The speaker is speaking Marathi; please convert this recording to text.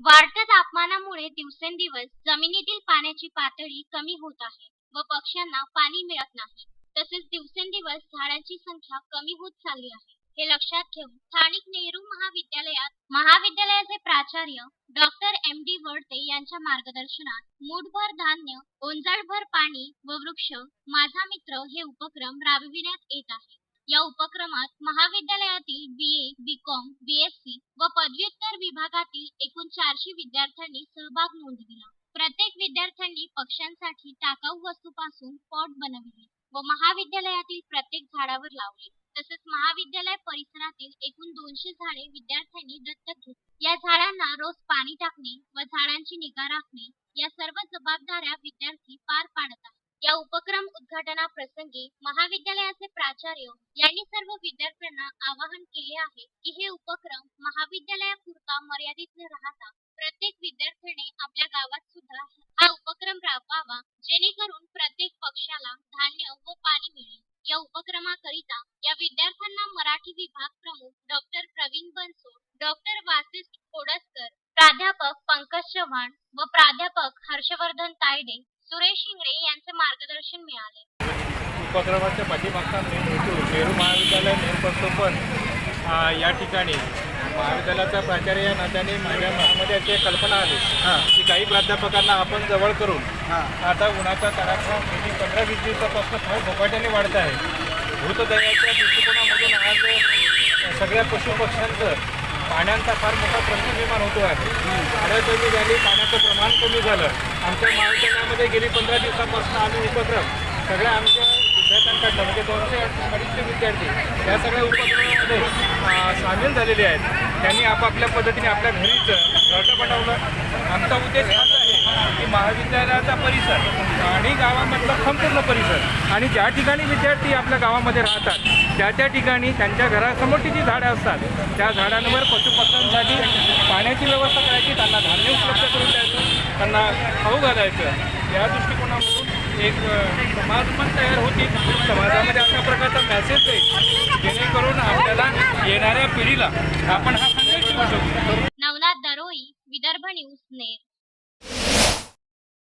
वाढत्या तापमानामुळे दिवसेंदिवस जमिनीतील पाण्याची पातळी कमी होत आहे व पक्ष्यांना पाणी मिळत नाही. तसेच दिवसेंदिवस झाडांची संख्या कमी होत चालली आहे. हे लक्षात घेऊन स्थानिक नेहरू महाविद्यालयात महाविद्यालयाचे प्राचार्य डॉक्टर एम डी वडते यांच्या मार्गदर्शनात मूठभर धान्य ओंजाळभर पाणी व वृक्ष माझा मित्र हे उपक्रम राबविण्यात येत आहे. या उपक्रमात महाविद्यालयातील B A B com B S C व पदव्युत्तर विभागातील एकूण चारशे विद्यार्थ्यांनी सहभाग नोंदविला प्रत्येक विद्यार्थ्यांनी पक्ष्यांसाठी टाकाऊ वस्तूपासून पॉट बनविले व महाविद्यालयातील प्रत्येक झाडावर लावले. तसेच महाविद्यालय परिसरातील एकूण दोनशे झाडे विद्यार्थ्यांनी दत्तक घेतली. या झाडांना रोज पाणी टाकणे व झाडांची निगा राखणे या सर्व जबाबदाऱ्या विद्यार्थी पार पाडत आहेत. या उपक्रम उद्घाटनाप्रसंगी महाविद्यालयाचे प्राचार्य यांनी सर्व विद्यार्थ्यांना आवाहन केले आहे की हे उपक्रम महाविद्यालयापुरता मर्यादित न राहता प्रत्येक विद्यार्थ्याने आपल्या गावात सुद्धा हा उपक्रम राबवावा जेणेकरून प्रत्येक पक्षाला धान्य व पाणी मिळेल. या उपक्रमाकरिता या विद्यार्थ्यांना मराठी विभाग प्रमुख डॉक्टर प्रवीण बनसोड डॉक्टर वासिष्ठ कोडसकर प्राध्यापक पंकज चव्हाण व प्राध्यापक हर्षवर्धन तायडे सुरेश इंगळे यांचे मार्गदर्शन मिळाले. उपक्रमाच्या पाठीमागचा मेन हेतू नेहरू महाविद्यालय आ, या ठिकाणी महाविद्यालयाचा प्राचार्य या नात्याने माझ्या मनामध्ये अशी एक कल्पना आली की काही प्राध्यापकांना आपण जवळ करून आता उन्हाचा तडाखा गेली पंधरा वीस दिवसापासून फार झोपाट्याने वाढत आहे. भूतदयाच्या दृष्टिकोनामधून आज सगळ्या पशुपक्ष्यांचं पाण्याचा फार मोठा प्रश्न निर्माण होतो आहे. झाडं कमी झाली पाण्याचं प्रमाण कमी झालं. आमच्या महाविद्यालयामध्ये गेली पंधरा दिवसापासून आम्ही उपक्रम सगळ्या आमच्या विद्यार्थ्यांकडनं म्हणजे दोनशे अडीचशे विद्यार्थी या सगळ्या उपक्रमामध्ये सामील झालेले आहेत. त्यांनी आपापल्या पद्धतीने आपल्या घरीच घरटं बनवलं. आमचा उद्देश हाच आहे की महाविद्यालयाचा परिसर आणि गावामधला संपूर्ण परिसर आणि ज्या ठिकाणी विद्यार्थी आपल्या गावामध्ये राहतात त्या त्या ठिकाणी त्यांच्या घरासमोरची जी झाडं असतात त्या झाडांवर पशुपक्ष्यांसाठी पाण्याची व्यवस्था करायची त्यांना धान्य उपलब्ध करून द्यायचं. त्यांना खाऊ घालायचं. या दृष्टिकोनामधून एक समाज पण तयार होती. समाजामध्ये अशा प्रकारचा मॅसेज आहे. जेणेकरून आपल्याला येणाऱ्या पिढीला आपण हा संदेश देऊ शकतो नवनाथ दरोई विदर्भ न्यूज नेर.